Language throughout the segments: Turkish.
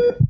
Yeah.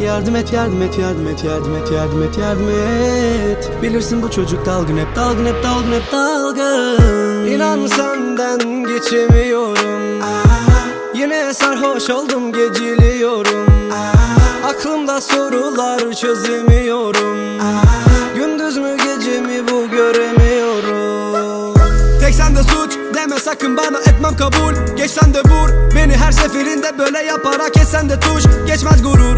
Yardım et yardım et yardım et yardım et yardım et yardım et. Bilirsin bu çocuk dalgın hep dalgın hep dalgın hep dalgın. İnan senden geçemiyorum. Yine sarhoş oldum geciliyorum. Aklımda sorular çözemiyorum. Gündüz mü gece mi bu göremiyorum. Tek sende suç deme sakın bana etmem kabul. Geç sen de vur beni her seferinde böyle yaparak kesen de tuş. Geçmez gurur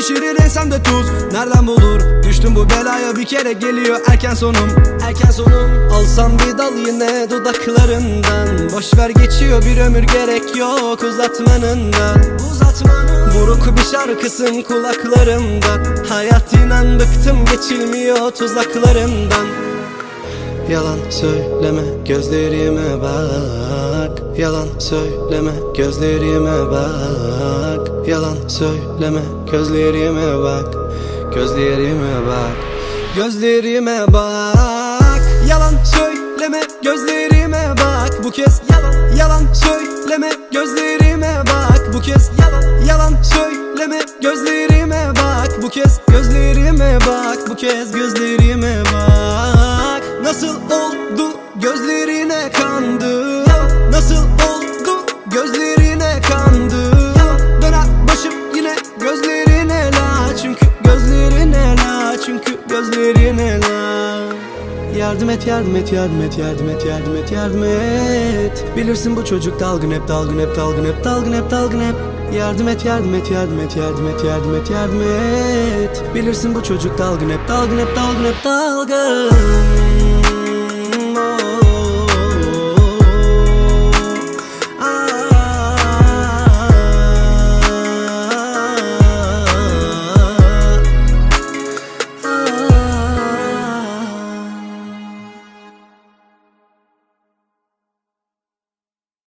pişirir ensem de tuz Nereden bulur? Düştüm bu belaya bir kere geliyor erken sonum. Erken sonum. Alsam bir dal yine dudaklarından. Boş ver geçiyor bir ömür gerek yok uzatmanından. Uzatmanın. Buruk bir şarkısın kulaklarımda Hayat inan bıktım geçilmiyor tuzaklarından. Yalan söyleme gözlerime bak. Yalan söyleme gözlerime bak Yalan söyleme gözlerime bak Gözlerime bak Gözlerime bak. Yalan söyleme gözlerime bak Bu kez yalan. Yalan söyleme gözlerime bak Bu kez yalan. Yalan söyleme gözlerime bak Bu kez gözlerime bak Bu kez gözlerime bak. Nasıl oldu gözlerine kandım Nasıl oldu gözlerine kandım Yardım et yardım et yardım et yardım et yardım et yardım et Bilirsin bu çocuk dalgın hep dalgın hep dalgın hep dalgın hep dalgın hep Yardım et yardım et yardım et yardım et yardım et yardım et Bilirsin bu çocuk dalgın hep dalgın hep dalgın hep dalgın